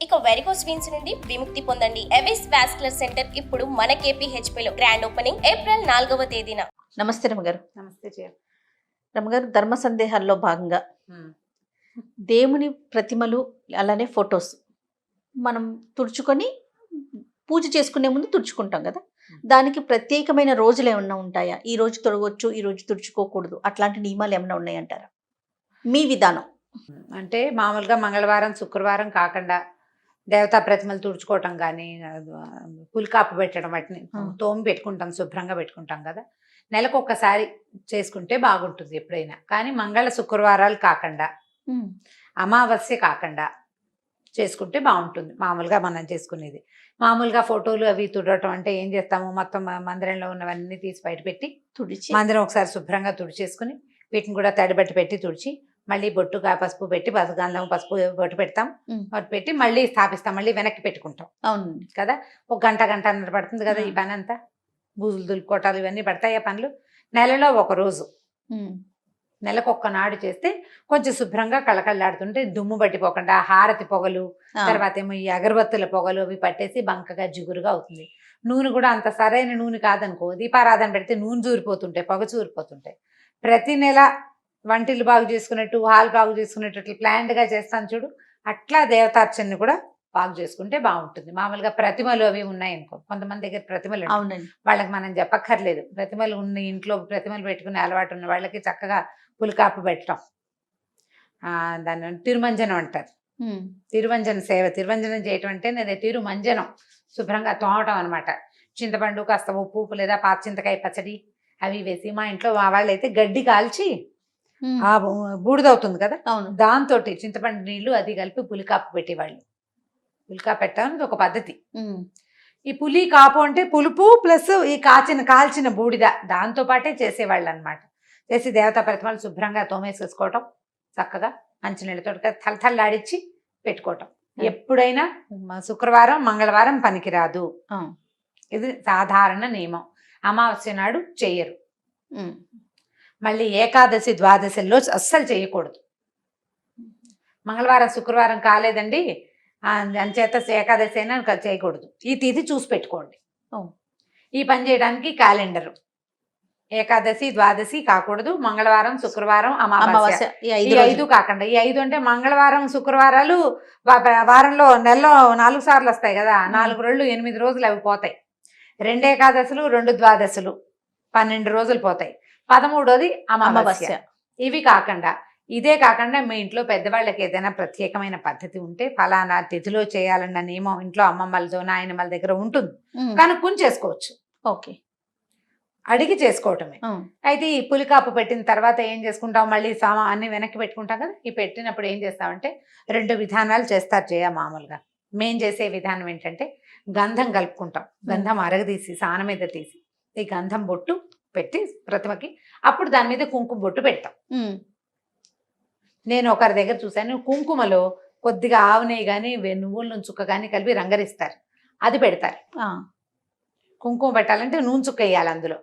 ఇక varicose veins నుండి విముక్తి పొందండి ఎవిస్ వాస్కులర్ సెంటర్ ఇప్పుడు మన KPHP లో గ్రాండ్ ఓపెనింగ్ ఏప్రిల్ నాలుగవ తేదీన. నమస్తే రమగారు. నమస్తే రమగారు ధర్మ సందేహాల్లో భాగంగా దేవుని ప్రతిమలు అలానే ఫొటోస్ మనం తుడుచుకొని పూజ చేసుకునే ముందు తుడుచుకుంటాం కదా? దానికి ప్రత్యేకమైన రోజులు ఏమన్నా ఉంటాయా? ఈ రోజు తొడగొచ్చు ఈ రోజు తుడుచుకోకూడదు అట్లాంటి నియమాలు ఏమైనా ఉన్నాయంటారా? మీ విధానం. అంటే మామూలుగా మంగళవారం శుక్రవారం కాకుండా దేవతా ప్రతిమలు తుడుచుకోవటం కానీ పులికాపు పెట్టడం వాటిని. తోమి పెట్టుకుంటాం శుభ్రంగా పెట్టుకుంటాం కదా. నెలకు ఒక్కసారి చేసుకుంటే బాగుంటుంది ఎప్పుడైనా. కానీ మంగళ శుక్రవారాలు కాకుండా అమావాస్య కాకుండా చేసుకుంటే బాగుంటుంది. మామూలుగా మనం చేసుకునేది. మామూలుగా ఫోటోలు అవి తుడవటం అంటే ఏం చేస్తాము? మొత్తం మందిరంలో ఉన్నవన్నీ తీసి బయట పెట్టి తుడిచి మందిరం ఒకసారి శుభ్రంగా తుడిచేసుకుని వీటిని కూడా తడిబట్టి పెట్టి తుడిచి మళ్ళీ బొట్టుగా పసుపు పెట్టి పసుపు గంధం పసుపు బొట్టు పెడతాం. బొట్టు పెట్టి మళ్ళీ స్థాపిస్తాం. మళ్ళీ వెనక్కి పెట్టుకుంటాం. అవునండి. కదా? ఒక గంట గంట అన్నర పడుతుంది కదా ఈ. పని అంతా బూజులు దులుపుకోవటాలు ఇవన్నీ పడతాయి ఆ పనులు? నెలలో ఒక రోజు. నెలకు ఒక్క నాడు చేస్తే కొంచెం శుభ్రంగా కళకళలాడుతుంటే దుమ్ము పట్టిపోకుండా హారతి పొగలు తర్వాత ఏమో ఈ అగరబత్తుల పొగలు అవి పట్టేసి బంకగా జిగురుగా అవుతుంది. నూనె కూడా అంత సరైన నూనె కాదనుకో దీపారాధన పెడితే నూనె చూరిపోతుంటాయి పొగ చూరిపోతుంటాయి. ప్రతి నెల వంటిల్లు బాగు చేసుకున్నట్టు హాల్ బాగు చేసుకునేటట్లు అట్లా planned గా చేస్తాను చూడు. అట్లా దేవతార్చనని కూడా బాగు చేసుకుంటే బాగుంటుంది. మామూలుగా ప్రతిమలు అవి ఉన్నాయి అనుకో కొంతమంది దగ్గర ప్రతిమలు. అవునండి. వాళ్ళకి మనం చెప్పక్కర్లేదు. ప్రతిమలు ఉన్న ఇంట్లో ప్రతిమలు పెట్టుకునే అలవాటు ఉన్న వాళ్ళకి చక్కగా పులికాపు పెట్టడం. ఆ, దాన్ని తిరుమంజనం అంటారు. ఉమ్. తిరువంజన సేవ. తిరువంజనం చేయటం అంటే నేను తిరుమంజనం. శుభ్రంగా తోమటం అనమాట చింతపండు కాస్త ఉప్పు ఉప్పు లేదా పాత చింతకాయ పచ్చడి అవి వేసి మా ఇంట్లో మా వాళ్ళు అయితే గడ్డి కాల్చి. ఆ బూడిదవుతుంది కదా? అవును. దాంతో చింతపండు నీళ్ళు అది కలిపి పులికాపు పెట్టేవాళ్ళు. పులికాపు పెట్టడం ఒక పద్ధతి. ఈ పులి కాపు అంటే పులుపు ప్లస్ ఈ కాచిన కాల్చిన బూడిద దాంతో పాటే చేసేవాళ్ళు అనమాట చేసి దేవతా ప్రతిమలు శుభ్రంగా తోమేసేసుకోవటం చక్కగా మంచినీళ్ళతో తలతల్లాడిచ్చి పెట్టుకోవటం. ఎప్పుడైనా శుక్రవారం మంగళవారం పనికిరాదు. ఇది సాధారణ నియమం. అమావాస్య నాడు చెయ్యరు ఉమ్. మళ్ళీ ఏకాదశి ద్వాదశిలో అస్సలు చేయకూడదు. మంగళవారం శుక్రవారం కాలేదండి. అంచేత ఏకాదశి అయినా చేయకూడదు. ఈ తిథి చూసి పెట్టుకోండి. ఈ పని చేయడానికి క్యాలెండర్. ఏకాదశి ద్వాదశి కాకూడదు. మంగళవారం శుక్రవారం అమావాస్య. ఈ ఐదు. కాకుండా ఈ ఐదు అంటే మంగళవారం శుక్రవారాలు వారంలో నెలలో నాలుగు సార్లు వస్తాయి కదా. నాలుగు రోజులు ఎనిమిది రోజులు అవి పోతాయి. రెండు ఏకాదశులు రెండు ద్వాదశులు. పన్నెండు రోజులు పోతాయి. పదమూడోది అమావాస్య. ఇవి కాకుండా ఇదే కాకుండా మీ ఇంట్లో పెద్దవాళ్ళకి ఏదైనా ప్రత్యేకమైన పద్ధతి ఉంటే ఫలానా తిథిలో చేయాలన్న నియమం ఇంట్లో అమ్మమ్మలతో నాయనమ్మల దగ్గర ఉంటుంది. కనుక్కుని చేసుకోవచ్చు. ఓకే. అడిగి చేసుకోవటమే. అయితే ఈ పులికాపు పెట్టిన తర్వాత ఏం చేసుకుంటాం? మళ్ళీ సామా అన్ని వెనక్కి పెట్టుకుంటాం కదా? ఈ పెట్టినప్పుడు ఏం చేస్తామంటే రెండు విధానాలు చేస్తారు చేయ మామూలుగా. మేం చేసే విధానం ఏంటంటే గంధం కలుపుకుంటాం. గంధం అరగదీసి సాన మీద తీసి ఈ గంధం బొట్టు పెట్టి ప్రతిమకి అప్పుడు దాని మీద కుంకుమ బొట్టు పెడతాం. నేను ఒకరి దగ్గర చూశాను కుంకుమలో కొద్దిగా ఆవు నెయ్యి కానీ నువ్వుల నుంచి చుక్క కానీ కలిపి రంగరిస్తారు అది పెడతారు. కుంకుమ పెట్టాలంటే నూనె చుక్క వేయాలి అందులో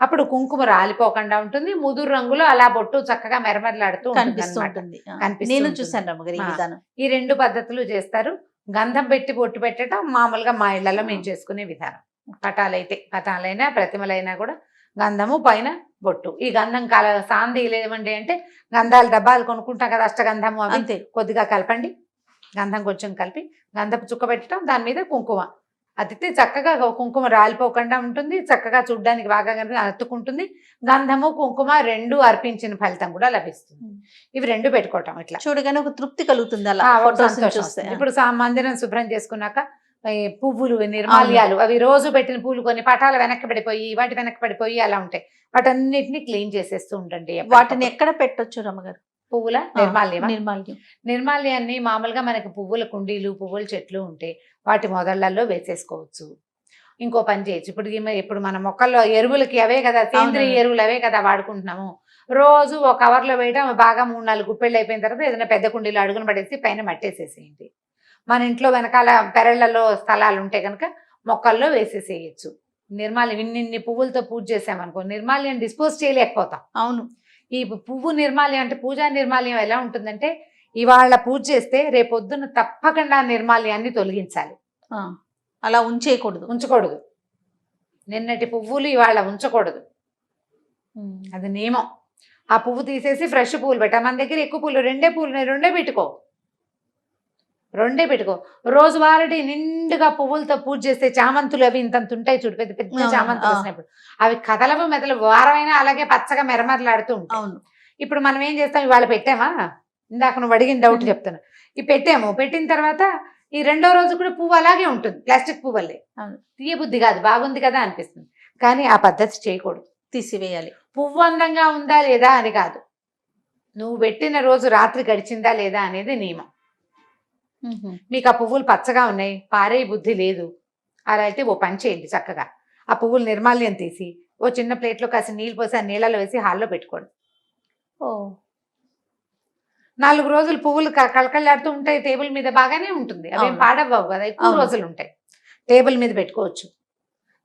అప్పుడు కుంకుమ రాలిపోకుండా ఉంటుంది ముదురు రంగులో అలా బొట్టు చక్కగా మెరమెరలాడుతూ ఉంటుంది కనిపిస్తూ అన్నమాట. ఉంటుంది ఆ. కనిపిస్తూ నేను. చూసాను ఈ రెండు పద్ధతులు చేస్తారు గంధం పెట్టి బొట్టు పెట్టడం మామూలుగా మా ఇళ్ళలో మేము చేసుకునే విధానం పటాలైతే పటాలైనా ప్రతిమలైనా కూడా గంధము పైన బొట్టు. ఈ గంధం కల సాంది లేవండి అంటే గంధాలు డబ్బాలు కొనుక్కుంటాం కదా అష్టగంధము అంతే. కొద్దిగా కలపండి. గంధం కొంచెం కలిపి గంధపు చుక్క పెట్టడం దాని మీద కుంకుమ. అతితే చక్కగా కుంకుమ రాలిపోకుండా ఉంటుంది చక్కగా చూడ్డానికి బాగా కనిపి అతుక్కుంటుంది. గంధము కుంకుమ రెండు అర్పించిన ఫలితం కూడా లభిస్తుంది. ఇవి రెండు పెట్టుకోవటం ఇట్లా. చూడగానే ఒక తృప్తి కలుగుతుంది అలా. ఇప్పుడు మందిరం శుభ్రం చేసుకున్నాక పువ్వులు నిర్మాల్యాలు అవి రోజు పెట్టిన పూలు కొన్ని పటాలు వెనక్కి పడిపోయి వాటి వెనక్కి పడిపోయి అలా ఉంటాయి. వాటన్నిటిని క్లీన్ చేసేస్తూ ఉండండి వాటిని. ఎక్కడ పెట్టొచ్చు రమ్మగారు? పువ్వుల? ఆ, నిర్మాల్యమా? నిర్మాల్యం. నిర్మాల్యాన్ని మామూలుగా మనకి పువ్వుల కుండీలు పువ్వుల చెట్లు ఉంటే వాటి మొదళ్ళలో వేసేసుకోవచ్చు. ఇంకో పని చేయొచ్చు. ఇప్పుడు ఇప్పుడు మన మొక్కల్లో ఎరువులకి అవే కదా సేంద్రియ. ఎరువులు అవే కదా వాడుకుంటున్నాము. రోజు ఒక కవర్లో వేయడం బాగా మూడు నాలుగు గుప్పెళ్ళు అయిపోయిన తర్వాత ఏదైనా పెద్ద కుండీలో అడుగున పడేసి పైన మట్టేసేసేయండి. మన ఇంట్లో వెనకాల పెరళ్ళలో స్థలాలు ఉంటే కనుక మొక్కల్లో వేసేసేయచ్చు. నిర్మాల్యం ఇన్ని పువ్వులతో పూజ చేసామనుకో నిర్మాల్యం డిస్పోజ్ చేయలేకపోతాం. అవును. ఈ పువ్వు నిర్మాల్యం అంటే పూజా నిర్మాల్యం ఎలా ఉంటుందంటే ఇవాళ పూజ చేస్తే రేపొద్దున తప్పకుండా నిర్మాల్యాన్ని తొలగించాలి. అలా ఉంచేయకూడదు. ఉంచకూడదు. నిన్నటి పువ్వులు ఇవాళ ఉంచకూడదు. అది నియమం. ఆ పువ్వు తీసేసి ఫ్రెష్ పువ్వులు పెట్టా. మన దగ్గర ఎక్కువ పువ్వులు రెండే ఉన్నాయి, రెండే పెట్టుకో. రెండే పెట్టుకో. రోజువారీ నిండుగా పువ్వులతో పూజ చేస్తే చామంతులు అవి ఇంతంత ఉంటాయి చూడు పెద్ద పెద్ద చామంతులు. వచ్చినప్పుడు. అవి కదలవు మెదలు వారమైనా అలాగే పచ్చగా మెరమరలాడుతూ ఉంటాయి. ఇప్పుడు మనం ఏం చేస్తాం? ఇవాళ పెట్టామా? ఇందాక నువ్వు అడిగిన డౌట్. చెప్తాను ఈ పెట్టాము. పెట్టిన తర్వాత ఈ రెండో రోజు కూడా పువ్వు అలాగే ఉంటుంది. ప్లాస్టిక్ పువ్వులే అవును. తీయ బుద్ధి కాదు. బాగుంది కదా అనిపిస్తుంది. కానీ ఆ పద్ధతి చేయకూడదు. తీసివేయాలి. పువ్వు అందంగా ఉందా లేదా అని కాదు. నువ్వు పెట్టిన రోజు రాత్రి గడిచిందా లేదా అనేది నియమం. మీకు ఆ పువ్వులు పచ్చగా ఉన్నాయి పారే బుద్ధి లేదు. అలా అయితే ఓ పని చేయండి చక్కగా. ఆ పువ్వులు నిర్మాల్యం తీసి ఓ చిన్న ప్లేట్లో కాసి నీళ్ళు పోసి ఆ నీళ్ళలో వేసి హాల్లో పెట్టుకోండి. ఓ. నాలుగు రోజులు పువ్వులు కళకళలాడుతూ ఉంటాయి టేబుల్ మీద బాగానే ఉంటుంది. అవేం. పాడవ్వవు కదా ఎక్కువ. రోజులు ఉంటాయి. టేబుల్ మీద పెట్టుకోవచ్చు.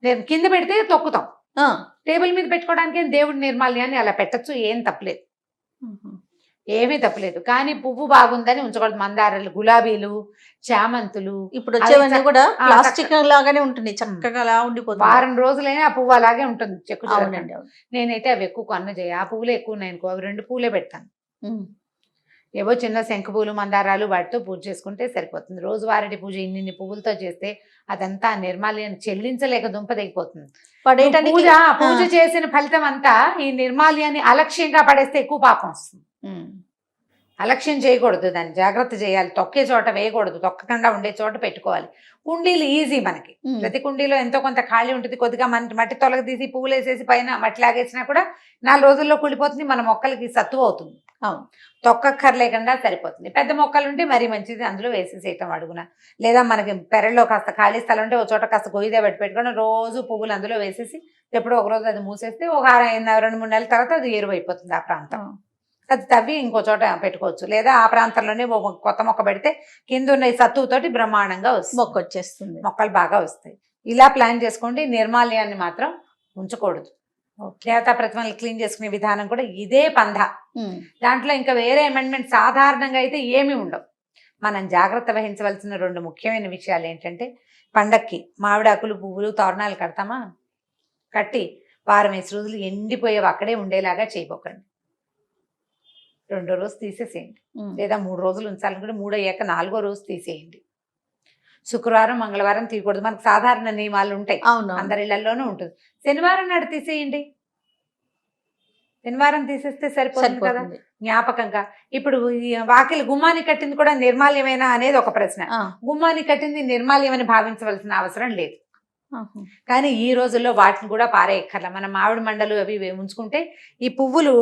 నేను కింద పెడితే తొక్కుతాం. టేబుల్ మీద పెట్టుకోవడానికి దేవుడి నిర్మాల్యాన్ని అలా పెట్టచ్చు ఏం తప్పలేదు. ఏమీ తప్పలేదు. కానీ పువ్వు బాగుందని ఉంచకూడదు. మందారాలు గులాబీలు చామంతులు ఇప్పుడు వచ్చేవన్నీ కూడా ప్లాస్టిక్ లాగానే ఉంటుంది చక్కగా అలా ఉండిపోతుంది వారం రోజులైనా ఆ పువ్వు అలాగే ఉంటుంది. చెక్కు అవును. నేనైతే అవి ఎక్కువ కొన్న చేయ ఆ పువ్వులే ఎక్కువ ఉన్నాయి అనుకో. అవి రెండు పూలే పెడతాను. ఏవో చిన్న శంఖ పూలు మందారాలు వాటితో పూజ చేసుకుంటే సరిపోతుంది. రోజువారీ పూజ ఇన్ని పువ్వులతో చేస్తే అదంతా నిర్మాల్యాన్ని చెల్లించలేక దుంప దిగిపోతుంది పడేయటానికి పూజ పూజ. చేసిన ఫలితం అంతా ఈ నిర్మాల్యాన్ని అలక్ష్యంగా పడేస్తే ఎక్కువ పాపం వస్తుంది. అలక్ష్యం చేయకూడదు దాన్ని జాగ్రత్త చేయాలి. తొక్కే చోట వేయకూడదు తొక్కకుండా ఉండే చోట పెట్టుకోవాలి. కుండీలు ఈజీ మనకి. ప్రతి కుండీలో ఎంతో కొంత ఖాళీ ఉంటుంది కొద్దిగా మన మట్టి తొలగ తీసి పువ్వులు వేసేసి పైన మట్టి లాగేసినా కూడా నాలుగు రోజుల్లో కుళ్ళిపోతుంది మన మొక్కలకి సత్తువ అవుతుంది. అవును. తొక్కక్కర్లేకుండా సరిపోతుంది. పెద్ద మొక్కలు ఉంటే మరీ మంచిది అందులో వేసేసేయటం అడుగున. లేదా మనకి పెరట్లో కాస్త ఖాళీ స్థలం ఉంటే ఒక చోట కాస్త గొయ్యిదే పెట్టి పెట్టుకొని రోజు పువ్వులు అందులో వేసేసి ఎప్పుడో ఒక రోజు అది మూసేస్తే ఒక ఆరు- రెండు మూడు నెలల తర్వాత అది ఎరువు అయిపోతుంది ఆ ప్రాంతం. అది తవ్వి ఇంకో చోట పెట్టుకోవచ్చు. లేదా ఆ ప్రాంతంలోనే ఓ కొత్త మొక్క పెడితే కింద ఉన్న ఈ సత్తువుతోటి బ్రహ్మాండంగా వస్తుంది. మొక్క వచ్చేస్తుంది. మొక్కలు బాగా వస్తాయి. ఇలా ప్లాన్ చేసుకోండి. నిర్మాల్యాన్ని మాత్రం ఉంచకూడదు. దేవతా ప్రతిమలు క్లీన్ చేసుకునే విధానం కూడా ఇదే పంధ. దాంట్లో ఇంకా వేరే అమెండ్మెంట్ సాధారణంగా అయితే ఏమీ ఉండవు. మనం జాగ్రత్త వహించవలసిన రెండు ముఖ్యమైన విషయాలు ఏంటంటే పండక్కి మామిడాకులు పువ్వులు తోరణాలు కడతామా? కట్టి వారం వేసి రోజులు ఎండిపోయేవి అక్కడే ఉండేలాగా చేయబోకండి. రెండో రోజు తీసేసేయండి. లేదా మూడు రోజులు ఉంచాలనుకుంటే మూడో అయ్యాక నాలుగో రోజు తీసేయండి. శుక్రవారం మంగళవారం తీయకూడదు. మనకు సాధారణ నియమాలు ఉంటాయి. అవును అవును. అందరి ఇళ్ళలోనూ ఉంటుంది. శనివారం నాడు తీసేయండి. శనివారం తీసేస్తే సరిపోతుంది కదా? జ్ఞాపకంగా. ఇప్పుడు వాకిలి గుమ్మాని కట్టింది కూడా నిర్మాల్యమేనా అనేది ఒక ప్రశ్న. గుమ్మాని కట్టింది నిర్మాల్యమని భావించవలసిన అవసరం లేదు. కానీ ఈ రోజుల్లో వాటిని కూడా పారేయక్కర్ల. మన మామిడి మండలు అవి ఉంచుకుంటే ఈ పువ్వులు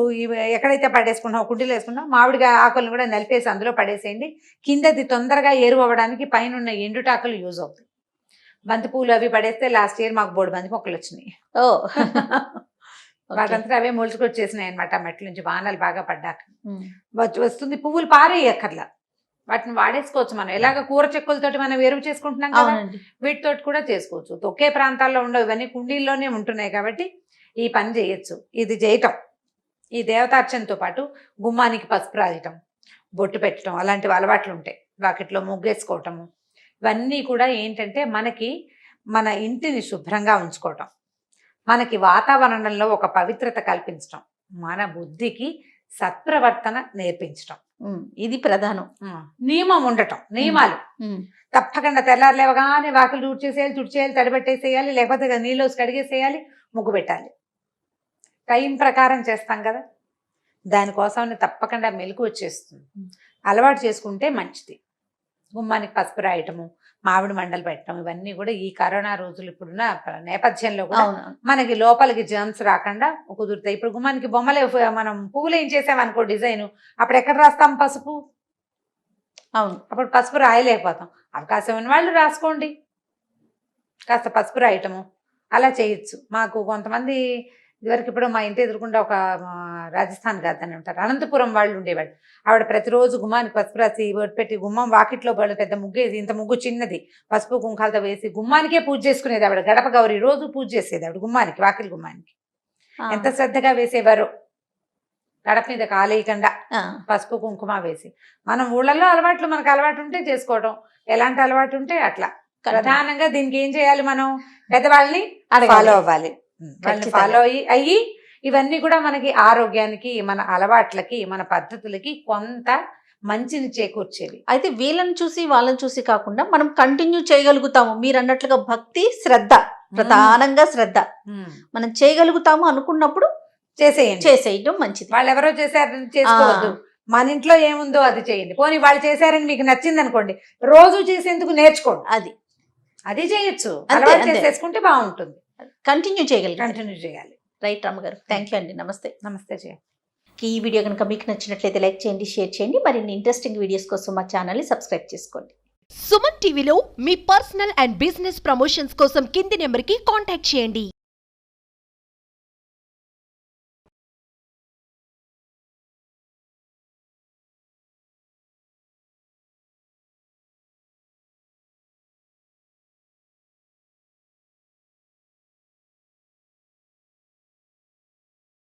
ఎక్కడైతే పడేసుకున్నాం కుండీలు వేసుకున్నాం మామిడిగా ఆకులను కూడా నలిపేసి అందులో పడేసేయండి. కిందది తొందరగా ఎరువు అవ్వడానికి పైన ఉన్న ఎండుటాకులు యూజ్ అవుతాయి. బంతి పువ్వులు అవి పడేస్తే లాస్ట్ ఇయర్ మాకు బోడు బంతి మొక్కలు వచ్చినాయి. ఓ. వాటంతా అవే మొలుచుకొచ్చేసినాయి అనమాట మెట్ల నుంచి. వానలు బాగా పడ్డాక. వస్తుంది. పువ్వులు పారేయక్కర్లా. వాటిని వాడేసుకోవచ్చు మనం. ఎలాగ కూర చెక్కులతోటి మనం ఎరువు చేసుకుంటున్నాం కదా వీటితోటి కూడా చేసుకోవచ్చు. ఒకే ప్రాంతాల్లో ఉండవు. ఇవన్నీ కుండీల్లోనే ఉంటున్నాయి కాబట్టి ఈ పని చేయొచ్చు. ఇది చేయటం ఈ దేవతార్చనతో పాటు గుమ్మానికి పసుపు రాయటం బొట్టు పెట్టడం అలాంటివి అలవాట్లు ఉంటాయి. వాకిట్లో ముగ్గేసుకోవటము. ఇవన్నీ కూడా ఏంటంటే మనకి మన ఇంటిని శుభ్రంగా ఉంచుకోవటం. మనకి వాతావరణంలో ఒక పవిత్రత కల్పించటం. మన బుద్ధికి సత్ప్రవర్తన నేర్పించటం. ఇది ప్రధానం. నియమం ఉండటం నియమాలు. తప్పకుండా తెల్లారు లేవగానే వాకిలు తుడిచేసేయాలి తుడిచేయాలి తడిపెట్టేసేయాలి లేకపోతే నీళ్ళు వచ్చి కడిగేసేయాలి ముగ్గు పెట్టాలి. టైం ప్రకారం చేస్తాం కదా. దానికోసం తప్పకుండా మెలకు వచ్చేస్తుంది. అలవాటు చేసుకుంటే మంచిది. గుమ్మానికి పసుపు రాయటము మామిడి మండలు పెట్టడం ఇవన్నీ కూడా ఈ కరోనా రోజులు ఇప్పుడున్న నేపథ్యంలో కూడా మనకి లోపలికి జర్మ్స్ రాకుండా కుదురుతాయి. ఇప్పుడు గుమ్మానికి బొమ్మలే మనం పువ్వులు ఏం చేసామనుకో డిజైన్ అప్పుడు ఎక్కడ రాస్తాం పసుపు? అవును. అప్పుడు పసుపు రాయలేకపోతాం. అవకాశం ఉన్న వాళ్ళు రాసుకోండి. కాస్త పసుపు రాయటము అలా చేయొచ్చు. మాకు కొంతమంది ఇదివరకు ఇప్పుడు మా ఇంటి ఎదురుకుండా ఒక రాజస్థాన్ కాదని ఉంటారు. అనంతపురం వాళ్ళు ఉండేవాళ్ళు. ఆవిడ ప్రతిరోజు గుమ్మానికి పసుపు రాసి పెట్టి గుమ్మం వాకిట్లో వాళ్ళు పెద్ద ముగ్గేది ఇంత ముగ్గు చిన్నది. పసుపు కుంకాలతో వేసి గుమ్మానికే పూజ చేసుకునేది ఆవిడ. గడప గౌరి రోజు పూజ చేసేది ఆవిడ గుమ్మానికి వాకిలి గుమ్మానికి. ఎంత శ్రద్ధగా వేసేవారో. గడప మీద కాలేయకుండా పసుపు కుంకుమ వేసి. మనం ఊళ్ళల్లో అలవాట్లు మనకు అలవాటు ఉంటే చేసుకోవడం ఎలాంటి అలవాటు ఉంటే అట్లా. ప్రధానంగా దీనికి ఏం చేయాలి మనం? పెద్దవాళ్ళని. ఫాలో అవ్వాలి. వాళ్ళని. ఫాలో అయ్యి అయ్యి ఇవన్నీ కూడా మనకి ఆరోగ్యానికి మన అలవాట్లకి మన పద్ధతులకి కొంత మంచిని చేకూర్చేవి. అయితే వీళ్ళని చూసి వాళ్ళని చూసి కాకుండా మనం కంటిన్యూ చేయగలుగుతాము. మీరు అన్నట్లుగా భక్తి శ్రద్ధ ప్రధానంగా శ్రద్ధ. మనం చేయగలుగుతాము అనుకున్నప్పుడు చేసేయండి. చేసేయడం మంచిది. వాళ్ళు ఎవరో చేశారని చేసుకోవద్దు. మన ఇంట్లో ఏముందో అది చేయండి. పోనీ వాళ్ళు చేశారని మీకు నచ్చింది అనుకోండి రోజు చేసేందుకు నేర్చుకోండి. అది. అది చేయొచ్చు. అలవాటు. చేసేసుకుంటే బాగుంటుంది. కంటిన్యూ చేయగలిగాం కంటిన్యూ చేయాలి. రైట్ రామ్ గారు థ్యాంక్ యూ అండి. నమస్తే నమస్తే జయ ఈ వీడియో కనుక మీకు నచ్చినట్లయితే లైక్ చేయండి షేర్ చేయండి. మరిన్ని ఇంట్రెస్టింగ్ వీడియోస్ కోసం మా ఛానల్ని సబ్స్క్రైబ్ చేసుకోండి. సుమన్ టీవీలో మీ పర్సనల్ అండ్ బిజినెస్ ప్రమోషన్స్ కోసం కింది నెంబర్కి కాంటాక్ట్ చేయండి.